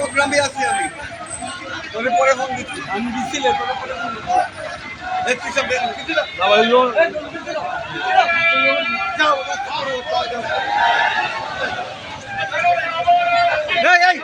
প্রোগ্রামে আছি আমি। তোরে পরে ফোন দিচ্ছি। আমি দিছিলে তোরে পরে ফোন এই।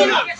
Yeah.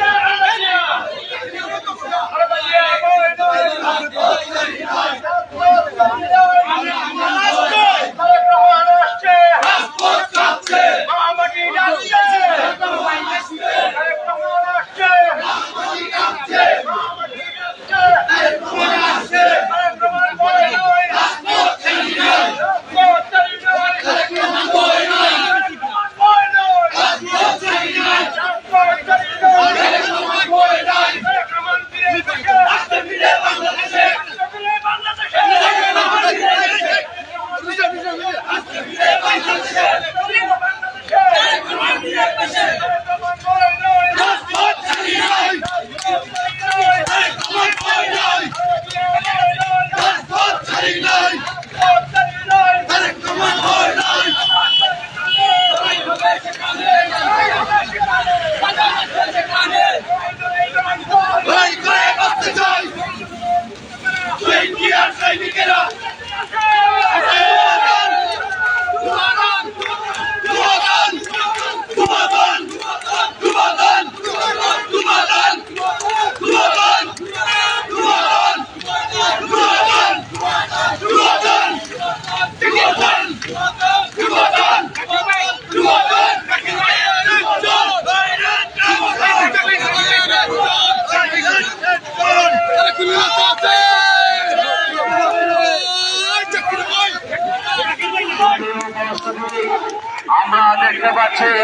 হচ্ছে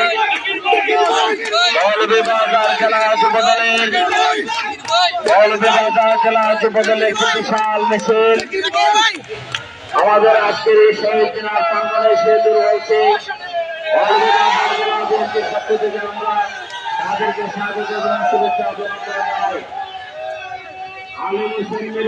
মৌলভীবাজার জেলা যুবদলের মৌলভীবাজার জেলা যুবদলের বিশাল মিছিল আমাদের আজকের এই শহীদ জেলার প্রাঙ্গনে সে দূর হয়েছে তাদেরকে স্বাগত এবং শুভেচ্ছা অর্জন করে জানাই আলু মুসলিমের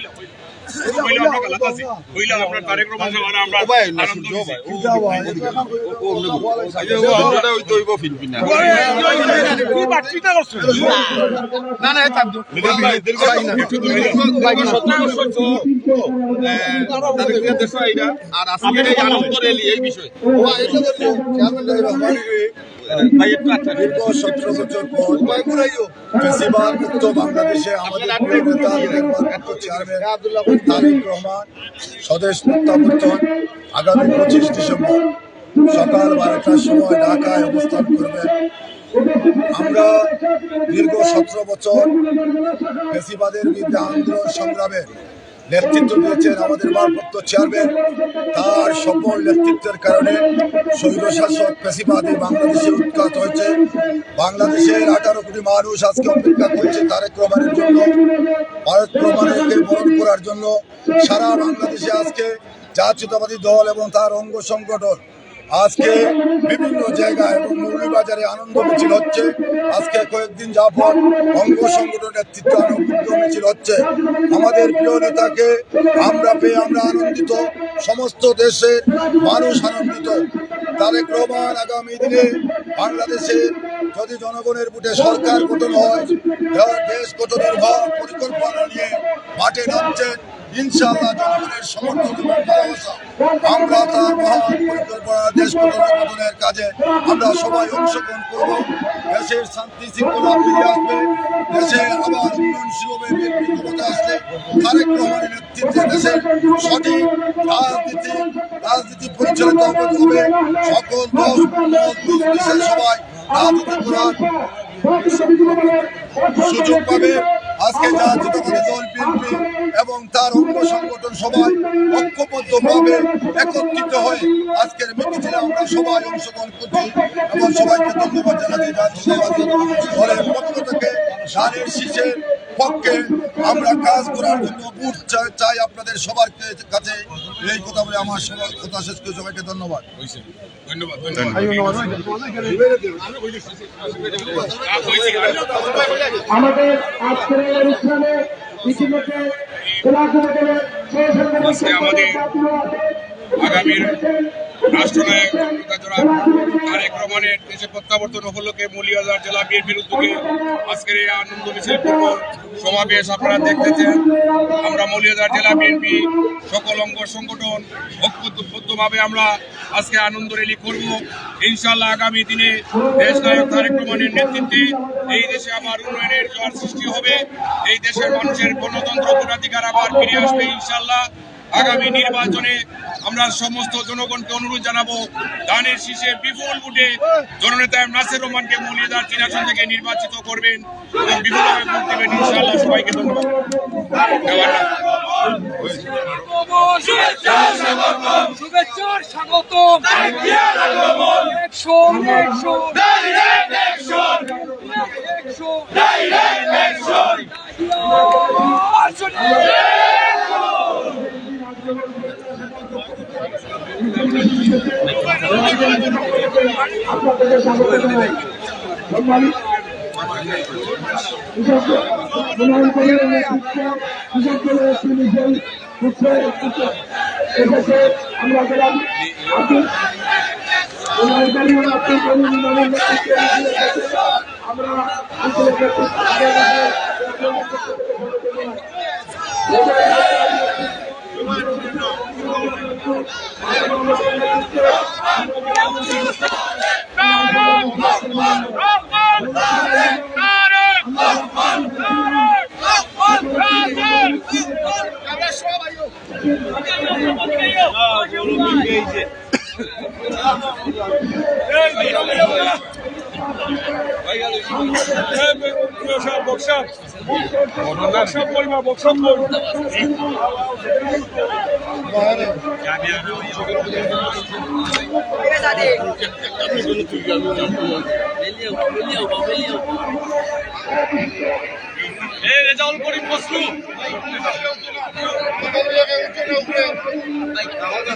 আর আজকের এই আনন্দ রেলি এই বিষয়ে সতেরো বছর বাংলাদেশে আমাদের রহমান স্বদেশ আগামী পঁচিশ ডিসেম্বর সকাল বারোটার সময় ঢাকায় অবস্থান করবেন আমরা দীর্ঘ সতেরো বছর ফেসিবাদের বিরুদ্ধে আন্দোলন সংগ্রামে নেতৃত্ব দিয়েছেন আমাদের ভারপ্রাপ্ত চেয়ারম্যান তার সফল নেতৃত্বের কারণে স্বৈরশাসক পেশিবাদী বাংলাদেশে উৎখাত হয়েছে। বাংলাদেশের আঠারো কোটি মানুষ আজকে অপেক্ষা করছে তারেক রহমানের জন্য ভারত রহমানকে বরণ করার জন্য। সারা বাংলাদেশে আজকে জাতীয়তাবাদী দল এবং তার অঙ্গ সংগঠন আজকে বিভিন্ন জায়গায় এবং মৌলবাজারে আনন্দ মিছিল হচ্ছে। আজকে কয়েকদিন যাবৎ অঙ্গ সংগঠন নেতৃত্ব আনন্দ মিছিল হচ্ছে। আমাদের প্রিয় নেতাকে আমরা পেয়ে আমরা আনন্দিত। সমস্ত দেশের মানুষ আনন্দিত। তারেক রহমান আগামী দিনে বাংলাদেশের যদি জনগণের বুটে সরকার গঠন হয়, দেশ- গঠনের পরিকল্পনা নিয়ে মাঠে নামছেন। ইনশাআল্লাহ জনগণের সমর্থন এবং ভালোবাসা। আমরা তার পরিকল্পনা দেশ কাজে। আমরা সবাই অংশগ্রহণ করব। দেশের শান্তি, শৃঙ্খলা ফিরে আসবে। দেশে আবার উন্নয়নশীল হবে ক্ষমতা আসলে সঠিক রাজনীতি রাজনীতি পরিচালিত হবে সকল দল সবাই করার সুযোগ পাবে। আজকে জাতীয়তাবাদী দল বিএনপি এবং তার অঙ্গ সংগঠন সবাই ঐক্যবদ্ধ ভাবে একত্রিত হয়ে আজকের মিটিংয়ে আমরা সবাই অংশগ্রহণ করছি এবং সবাইকে ধন্যবাদ জানাচ্ছি ধন্যবাদ দলের পক্ষ থেকে ধানের শীষের পক্ষে আমরা কাজ করার জন্য বুথ চাই- আপনাদের সবার কাছে এই কথা বলে আমার সবার কথা শেষ করে সবাইকে ধন্যবাদ। ধন্যবাদ আমাদের আজকের এই অনুষ্ঠানে ইতিমধ্যে আমাদের আগামীর রাষ্ট্রনায়ক প্রত্যাবর্তন উপলক্ষে জেলা আজকের এই আনন্দ আমরা জেলা সংগঠন আমরা আজকে আনন্দ ইনশাল্লাহ আগামী দিনে দেশ নায়ক তারেক রহমানের নেতৃত্বে এই দেশে আবার উন্নয়নের জোয়ার সৃষ্টি হবে। এই দেশের মানুষের গণতন্ত্র ভোটাধিকার আবার ফিরে আসবে ইনশাল্লাহ আগামী নির্বাচনে আমরা সমস্ত জনগণকে অনুরোধ জানাব দানের শীষে বিপুল ভোটে জননেতা নাসের রহমানকে মৌলিয়াদার তিন আসন থেকে নির্বাচিত করবেন এবং বিপুলভাবে ভোট দেবেন। ইনশাআল্লাহ সবাইকে ধন্যবাদ। স্বাগত আপনাদের স্বাগত জানাই সম্মানিত আমরা গেলাম আপনি আমরা আমরা বক্সাপ করবা রেজাউল করিম বসলু আমাদের